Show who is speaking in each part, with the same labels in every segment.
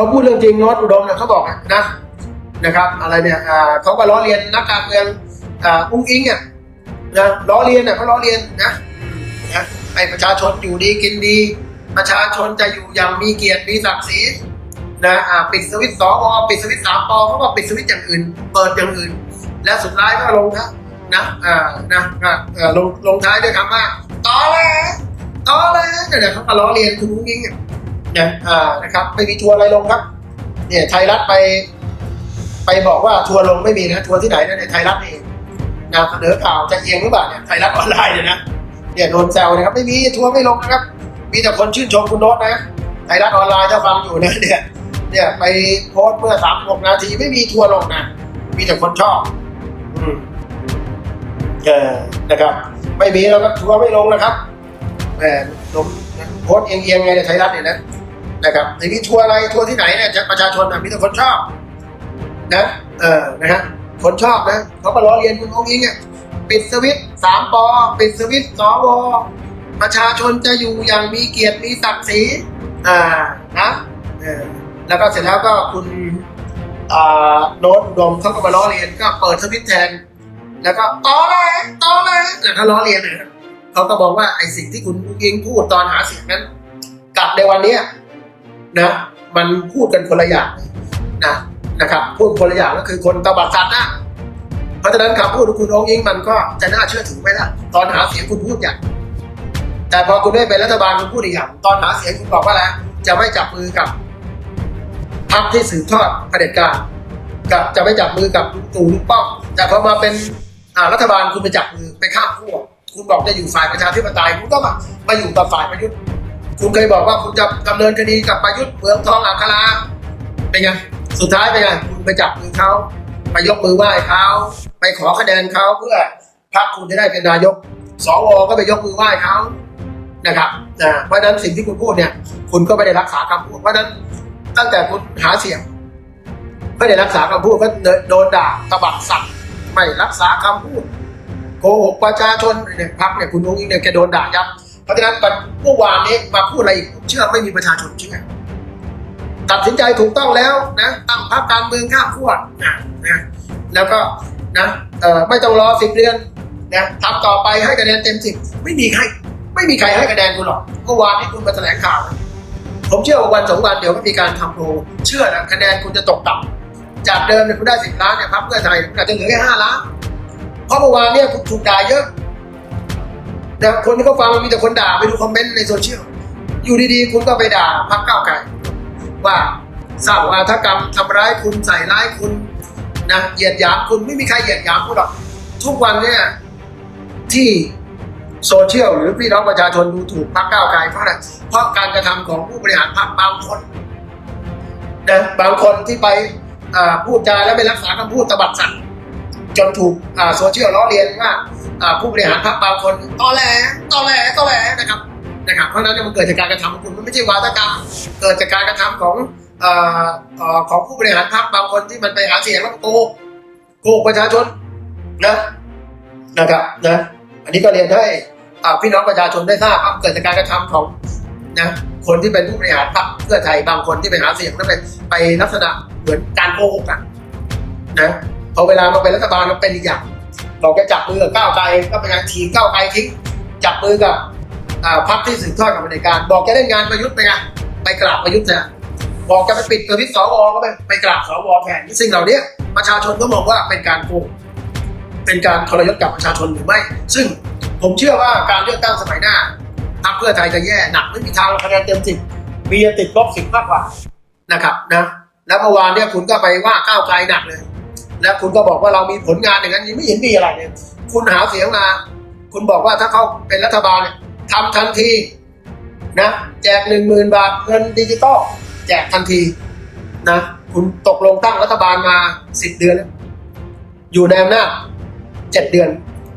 Speaker 1: เขาพูดเรื่องจริงน้ตอุดมนี่ยเขาบอกนะนะครับ อะไรเนี่ยอ่าเขาก็ล้อเลียนนักการเมืองอุ้งอิงอะนะล้อเลียนอะเขาล้อเลียนนะนะให้ประชาชนอยู่ดีกินดี ประชาชนจะอยู่อย่างมีเกียรติมีศักดิ์ศรีนะปิดสวิตช์สวปิดสวิตช์สามปอเขาก็ปิดสวิตช์อย่างอื่น เปิดอย่างอื่น และสุดท้ายก็ลงนะนะอ่านะอ่าลงลงท้ายด้วยคำว่าต่อเลยต่อเลยเนี่ยเขาก็ล้อเลียนคุณอุ้งอิงอะ นะอ่านะครับไม่มีทัวร์อะไรลงครับ เนี่ยไทยรัฐไป ไปบอกว่าทัวร์ลงไม่มีนะทัวร์ที่ไหนนะเนี่ยไทยรัฐนี่เองนะเสนอข่าวจะเอียงหรือเปล่าเนี่ยไทยรัฐออนไลน์เนี่ยนะเนี่ยโดนแซวนะครับไม่มีทัวร์ไม่ลงนะครับ มีแต่คนชื่นชมคุณโน้ตนะไทยรัฐออนไลน์ถ้าฟังอยู่นะเนี่ยเนี่ยไปโพสต์เมื่อสามหกนาทีไม่มีทัวร์ลงนะมีแต่คนชอบ อืมเออนะครับ ไม่มีแล้วก็ทัวร์ไม่ลงนะครับแหมลงโพสต์เอียงๆไงในไทยรัฐเนี่ยนะ นะครับในนี้ทัวร์อะไรทัวร์ที่ไหนเนี่ยจะประชาชนนะมีแต่คนชอบนะเออนะฮะคนชอบนะเขาก็ล้อเลียนคุณองค์อิงอะปิดสวิตช์สามปอปิดสวิตช์สวประชาชนจะอยู่อย่างมีเกียรติมีศักดิ์ศรีอ่านะเออแล้วก็เสร็จแล้วก็คุณอ่าโน้ตอุดมเขาก็มาล้อเลียนก็เปิดสวิตแทน แล้วก็ต่อเลยต่อเลยแล้วก็ล้อเลียนเนะครับเขาก็บอกว่าไอ้สิ่งที่คุณอุ้งอิงพูดตอนหาเสียงนั้นกลับในวันนี้ นะ มันพูดกันคนละอย่างนะนะครับพูดคนละอย่างก็คือคนตบัดสัตว์นะเพราะฉะนั้นคำพูดของคุณองค์อิงมันก็จะน่าเชื่อถือไหม่ได้ตอนหาเสียงคุณพูดอย่างแต่พอคุณได้เป็นรัฐบาลคุณพูดอีกอย่างตอนหาเสียงคุณบอกว่าอะไรจะไม่จับมือกับพรรคที่สืบทอดเผด็จการกับจะไม่จับมือกับลุงตู่ลุงป้อมแต่พอมาเป็นรัฐบาลคุณไปจับมือไปข้ามขั้วคุณบอกจะอยู่ฝ่ายประชาธิปไตยคุณก็มามาอยู่กับฝ่ายประยุทธ์ คุณเคยบอกว่าคุณจะดำเนินคดีกับประยุทธ์เมืองทองอัคราเป็นไงสุดท้ายเป็นไงคุณไปจับมือเขาไปยกมือไหว้เขาไปขอคะแนนเขาเพื่อพรรคคุณจะได้เป็นนายกสวก็ไปยกมือไหว้เขานะครับนะเพราะฉะนั้นสิ่งที่คุณพูดเนี่ย คุณก็ไม่ได้รักษาคำพูดเพราะนั้นตั้งแต่คุณหาเสียงไม่ได้รักษาคำพูดก็โดนด่าตบัดสัตว์ไม่รักษาคำพูดโกหกประชาชนเนี่ยพรรคเนี่ยคุณนุ้งอิงเนี่ยแกโดนด่ายับ ราะฉะนั้นเมื่อวานนี้มาพูดอะไรอีกผมเชื่อไม่มีประชาชนเชื่อตัดสินใจถูกต้องแล้วนะ ตั้งพรรคการเมืองข้ามขั้วนะนะแล้วก็นะเอ่อไม่ต้องรอสิบเดือนนะทำต่อไปให้คะแนนเต็มสิบไม่มีใคร ไม่มีใครให้คะแนนคุณหรอกเมื่อวานนี้คุณมาแถลงข่าว ผมเชื่อว่าวันสองวันเดี๋ยวก็มีการทำโพลเชื่อนะคะแนนคุณจะตกต่ำจากเดิมเนี่ยคุณได้สิบล้านเนี่ยพรรคเพื่อไทยอาจจะเหลือแค่ห้าล้านเพราะเมื่อวานเนี่ยคุณถูกด่าเยอะ แต่คนที่เขาฟังมีแต่คนด่าไปดูคอมเมนต์ในโซเชียลอยู่ดีๆ คุณก็ไปด่าพรรคก้าวไกลว่าสร้างวาทกรรมทำร้ายคุณใส่ร้ายคุณนะเหยียดหยามคุณไม่มีใครเหยียดหยามคุณหรอกทุกวันเนี่ยที่โซเชียลหรือพี่น้องประชาชนดูถูกพรรคก้าวไกลเพราะอะไรเพราะการกระทำของผู้บริหารพรรคบางคนนะบางคนที่ไปอ่าพูดจาแล้วไม่รักษาคำพูดตบัดสัตว์ จนถูกโซเชียลล้อเลียนว่าผู้บริหารพรรคบางคนตอแหลตอแหลตอแหลนะครับนะครับเพราะนั้นมันเกิดจากการกระทำของคุณมันไม่ใช่วาทกรรมเกิดจากการกระทำของออของผู้บริหารพรรคบางคนที่มันไปหาเสียงแล้วโกโกหกประชาชนนะนะครับนะอันนี้ก็เรียนให้พี่น้องประชาชนได้ทราบครับเกิดจากการกระทำของนะคนที่เป็นผู้บริหารพรรคเพื่อไทยบางคนที่ไปหาเสียงแล้วไปไปลักษณะเหมือนการโกหกกันนะ พอเวลามาเป็นรัฐบาลมันเป็นอีกอย่างบอกจะจับมือกับก้าวไกลก็เป็นการทีก้าวไกลทิ้งจับมือกับพรรคที่สืบทอดกับเผด็จการ บอกจะเล่นงานประยุทธ์ไปไงไปกราบประยุทธ์นะบอกจะไปปิดตัวพิษสวก็ไปไปกราบสวแทนสิ่งเหล่านี้ประชาชนก็มองว่าเป็นการโกงเป็นการทรยศกับประชาชนหรือไม่ ซึ่งผมเชื่อว่าการเลือกตั้งสมัยหน้าพรรคเพื่อไทยจะแย่หนักไม่มีทางคะแนนเต็มสิบมีติดลบสิบมากกว่านะครับนะแล้วเมื่อวานเนี่ยคุณก็ไปว่าก้าวไกลหนักเลย แล้วคุณก็บอกว่าเรามีผลงานอย่างนั้นยังไม่เห็นมีอะไรเลยคุณหาเสียงมา คุณบอกว่าถ้าเขาเป็นรัฐบาลเนี่ยทำทันทีนะแจกหนึ่งหมื่นบาทเงินดิจิตอลแจกทันทีนะคุณตกลงตั้งรัฐบาลมาสิบเดือน อยู่ในอำนาจเจ็ดเดือน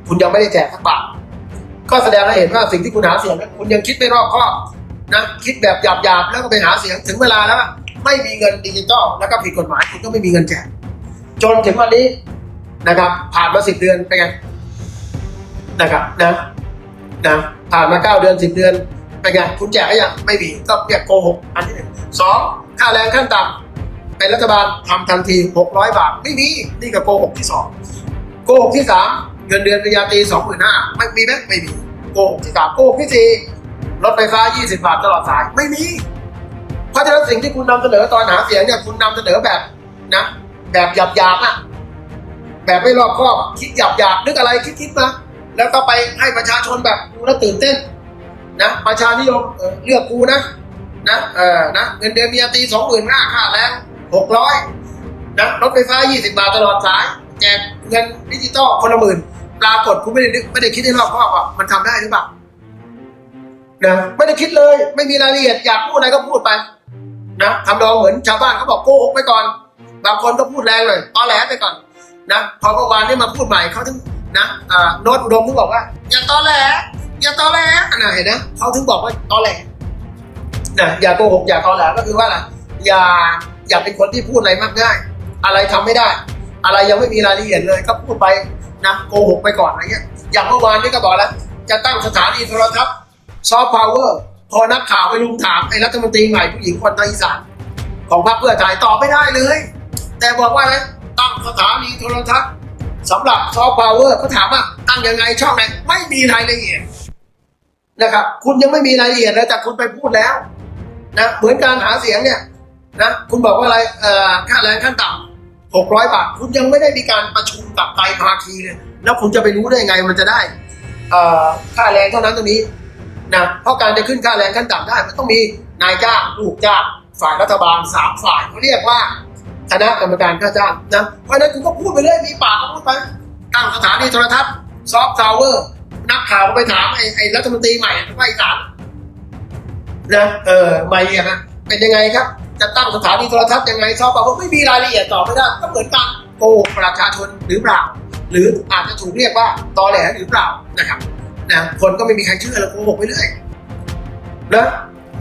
Speaker 1: คุณยังไม่ได้แจกสักบาทก็แสดงให้เห็นว่าสิ่งที่คุณหาเสียงนั้นคุณยังคิดไม่รอบคอบนะคิดแบบหยาบๆแล้วก็ไปหาเสียงถึงเวลาแล้ว ไม่มีเงินดิจิตอลแล้วก็ผิดกฎหมายคุณก็ไม่มีเงินแจก จนถึงวันนี้นะครับ ผ่านมาสิบเดือนเป็นไงนะครับนะนะผ่านมาเก้าเดือนสิบเดือนเป็นไงคุณแจกก็ยังไม่มีก็เรียกโกหกอันที่หนึ่งสองค่าแรงขั้นต่ำเป็นรัฐบาลทำทันทีหกร้อยบาทไม่มีนี่ก็โกหกที่สองโกหกที่สามเงินเดือนปริญญาตรีสองหมื่นห้าไม่มีไหมไม่มีโกหกที่สามโกหกที่สี่รถไฟฟ้า 20 บาทตลอดสายไม่มี เพราะฉะนั้นสิ่งที่คุณนำเสนอตอนหาเสียงเนี่ยคุณนำเสนอแบบนะ แบบหยาบหยาบๆอะแบบไม่รอบคอบคิดหยาบหยาบๆนึกอะไรคิดคิดๆมาแล้วก็ไปให้ประชาชนแบบดูแล้วตื่นเต้น นะ ประชานิยมเลือกกูนะนะเออนะเงินเดือนมีตีสองหมื่นห้าค่าแรงหกร้อยนะรถไฟฟ้า20บาทตลอดสาย แจกเงินดิจิตอลคนละหมื่นปรากฏคุณไม่ได้นึกไม่ได้คิดให้รอบคอบว่ามันทำได้หรือเปล่านะไม่ได้คิดเลย ไม่มีรายละเอียดอยากพูดอะไรก็พูดไปนะทำนองเหมือนชาวบ้านเขาบอกโกหกไปก่อน บางคนก็พูดแรงเลยตอแหลไปก่อนนะพอเมื่อวานนี้มาพูดใหม่เขาถึงนะโน้ตอุดมถึงบอกว่า อย่าตอแหลอย่าตอแหลนะเห็นนะเขาถึงบอกว่าตอแหลนะอย่าโกหกอย่าตอแหลก็คือว่าอะไรอย่าอย่าเป็นคนที่พูดอะไรมากง่าย อะไรทำไม่ได้ อะไรยังไม่มีรายละเอียดเลยก็พูดไปนะโกหกไปก่อนอะไรเงี้ยอย่างเมื่อวานนี้ก็บอกแล้ว จะตั้งสถานีโทรทัศน์ซอฟต์พาวเวอร์พอนักข่าวไปลุมถามไอ้รัฐมนตรีใหม่ผู้หญิงคนทางอีสานของพรรคเพื่อไทยตอบไม่ได้เลย แต่บอกว่าอะไรตั้งสถานีโทรทัศน์สำหรับซอฟต์พาวเวอร์เขาถามว่าตั้งยังไงช่องไหนไม่มีรายละเอียดนะครับ คุณยังไม่มีรายละเอียดเลยแต่คุณไปพูดแล้วนะเหมือนการหาเสียงเนี่ยนะคุณบอกว่าอะไรเอ่อค่าแรงขั้นต่ำหกร้อยบาท คุณยังไม่ได้มีการประชุมกับไตรภาคีเลยแล้วคุณจะไปรู้ได้ไงมันจะได้เอ่อค่าแรงเท่านั้นตรงนี้นะเพราะการจะขึ้นค่าแรงขั้นต่ำได้มันต้องมีนายจ้างลูกจ้างฝ่ายรัฐบาลสามฝ่ายเขาเรียกว่า คณะกรรมการค่าจ้างนะเพราะฉะนั้นคุณก็พูดไปเรื่อยมีปากก็พูดไปตั้งสถานีโทรทัศน์ซอฟต์พาวเวอร์นักข่าวก็ไปถามไอ้ไอ้รัฐมนตรีใหม่ภาคอีสานนะเออใหม่อะนะเป็นยังไงครับ จะตั้งสถานีโทรทัศน์ยังไงซอฟต์พาวเวอร์ไม่มีรายละเอียดตอบไม่ได้ก็เหมือนการโกหกประชาชนหรือเปล่า หรืออาจจะถูกเรียกว่าตอแหลหรือเปล่านะครับนะคนก็ไม่มีใครเชื่อแล้วโกหกไปเรื่อยนะ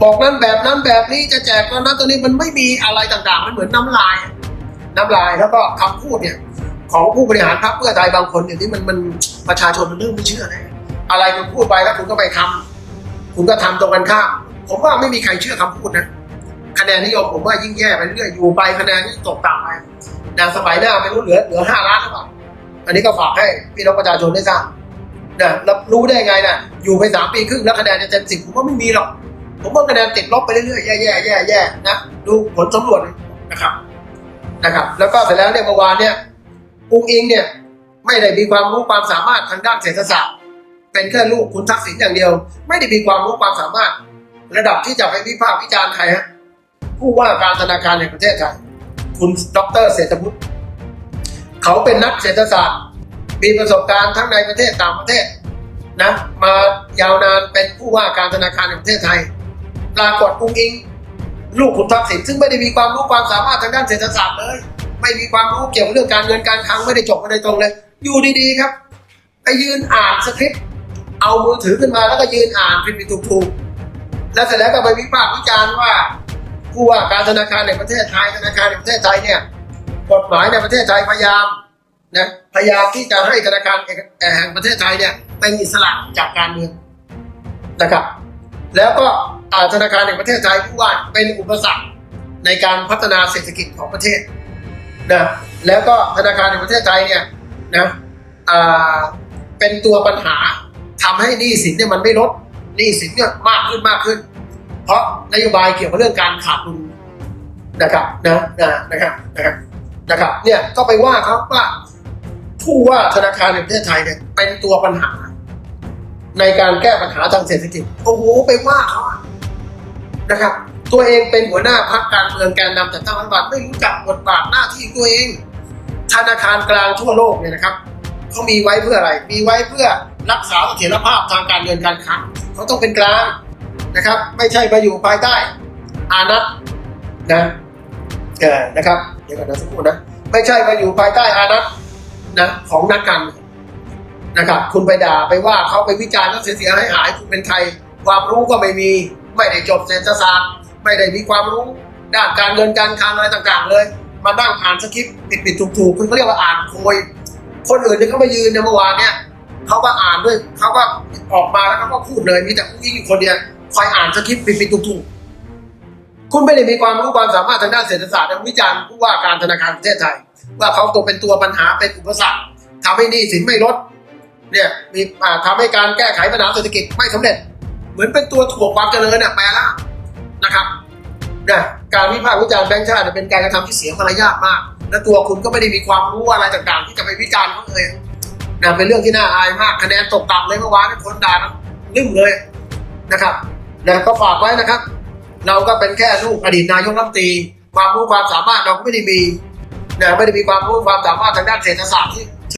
Speaker 1: บอกนั้นแบบนั้นแบบนี้จะแจกตอนนั้นตอนนี้มันไม่มีอะไรต่างๆ มันเหมือนน้ำลาย น้ำลายแล้วก็คำพูดเนี่ย ของผู้บริหารพรรคเพื่อไทยบางคนเนี่ยที่มันมันประชาชนมันเริ่มไม่เชื่อเลยอะไรคุณพูดไปแล้วคุณก็ไปทำคุณก็ทำตรงกันข้ามผมว่าไม่มีใครเชื่อคำพูดนะคะแนนนิยมผมว่ายิ่งแย่ไปเรื่อยอยู่ไปคะแนนนี่ตกต่ำไปนะสมัยหน้าไม่รู้เหลือเหลือห้าล้านหรือเปล่าอันนี้ก็ฝากให้พี่น้องประชาชนได้ทราบนะแล้วรู้ได้ไงนะอยู่ไปสามปีครึ่งแล้วคะแนนจะเต็มสิบผมว่าไม่มีหรอก ผมว่าคะแนนติดลบไปเรื่อยๆแย่ๆแย่ๆแย่ๆนะดูผลสำรวจนะครับนะครับ แล้วก็เสร็จแล้วเนี่ยเมื่อวานเนี่ยปุงอิงเนี่ยไม่ได้มีความรู้ความสามารถทางด้านเศรษฐศาสตร์เป็นแค่ลูกคุณทักษิณอย่างเดียว ไม่ได้มีความรู้ความสามารถ ระดับที่จะไปวิพากษ์วิจารณ์ใครฮะผู้ว่าการธนาคารแห่งประเทศไทยคุณดรเศรษฐพุทธเขาเป็นนักเศรษฐศาสตร์ มีประสบการณ์ทั้งในประเทศต่างประเทศนะมายาวนานเป็นผู้ว่าการธนาคารแห่งประเทศไทย ปรากฏอุ้งอิง ลูกคุณทักษิณซึ่งไม่ได้มีความรู้ความสามารถทางด้านเศรษฐศาสตร์เลย ไม่มีความรู้เกี่ยวกับเรื่องการเงินการคลังไม่ได้จบมาโดยตรงเลย อยู่ดีๆครับ ไปยืนอ่านสคริปต์เอามือถือขึ้นมาแล้วก็ยืนอ่านผิดๆถูกๆแล้วเสร็จแล้วก็ไปวิพากษ์วิจารณ์ว่าผู้ว่าการธนาคารแห่งประเทศไทยธนาคารแห่งประเทศไทยเนี่ยกฎหมายในประเทศไทยพยายามนะพยายามที่จะให้ธนาคารแห่งประเทศไทยเนี่ยเป็นอิสระจากการเมืองนะครับ แล้วก็ ธนาคารแห่งประเทศไทยผู้ว่าเป็นอุปสรรคในการพัฒนาเศรษฐกิจของประเทศนะแล้วก็ธนาคารแห่งประเทศไทยเนี่ยนะเป็นตัวปัญหาทำให้หนี้สินเนี่ยมันไม่ลดหนี้สินเนี่ยมากขึ้นมากขึ้น เพราะนโยบายเกี่ยวกับเรื่องการขาดดุลนะครับนะนะนะครับนะครับนะครับเนี่ยก็ไปว่าเขาว่าผู้ว่าธนาคารแห่งประเทศไทยเนี่ยเป็นตัวปัญหา ในการแก้ปัญหาทางเศรษฐกิจโอ้โหไปว่าเขา นะครับ ตัวเองเป็นหัวหน้าพรรคการเมืองแกนนำจัดตั้งรัฐบาลไม่รู้จักบทบาทหน้าที่ตัวเอง ธนาคารกลางทั่วโลกเนี่ยนะครับเขามีไว้เพื่ออะไร มีไว้เพื่อรักษาเสถียรภาพทางการเงินการคลังเขาต้องเป็นกลางนะครับ ไม่ใช่มาอยู่ภายใต้อานัตนะเออนะครับเดี๋ยวก่อนนะสักครู่นะไม่ใช่มาอยู่ภายใต้อานัตนะของนักการนะครับ คุณไปด่าไปว่าเขาไปวิจารณ์แล้วเสียหายหายคุณเป็นใครความรู้ก็ไม่มี ไม่ได้จบเศรษฐศาสตร์ ไม่ได้มีความรู้ด้านการเงินการคลังอะไรต่างๆ เลย มานั่งอ่านสคริปต์ผิดๆถูกๆคุณเขาเรียกว่าอ่านโพยคนอื่นที่เขามายืนในเมื่อวานเนี่ยเขาก็อ่านด้วยเขาก็ออกมาแล้วเขาก็พูดเลยมีแต่ผู้หญิงอยู่คนเดียวคอยอ่านสคริปต์ผิดๆถูกๆคุณไม่ได้มีความรู้ความสามารถทางด้านเศรษฐศาสตร์และวิจารณ์ผู้ว่าการธนาคารแห่งประเทศไทย ว่าเขาตกเป็นตัวปัญหาเป็นอุปสรรคทำให้หนี้สินไม่ลดเนี่ยมีอ่าทำให้การแก้ไขปัญหาเศรษฐกิจไม่สำเร็จ เหมือนเป็นตัวถ่วงความเจริญน่ะแปลละนะครับนะการวิพากษ์วิจารณ์แบงค์ชาติเป็นการกระทำที่เสียมารยาทมาก และตัวคุณก็ไม่ได้มีความรู้อะไรต่างๆ ที่จะไปวิจารณ์เขาเลยนะเป็นเรื่องที่น่าอายมากคะแนนตกต่ำเลยเมื่อวานนคนด่านลืมเลยนะครับนะก็ฝากไว้นะครับ เราก็เป็นแค่ลูกอดีตนายกรัฐมนตรี ความรู้ความสามารถเราก็ไม่ได้มีนะไม่ได้มีความรู้ความสามารถทางด้านเศรษฐศาสตร์ที่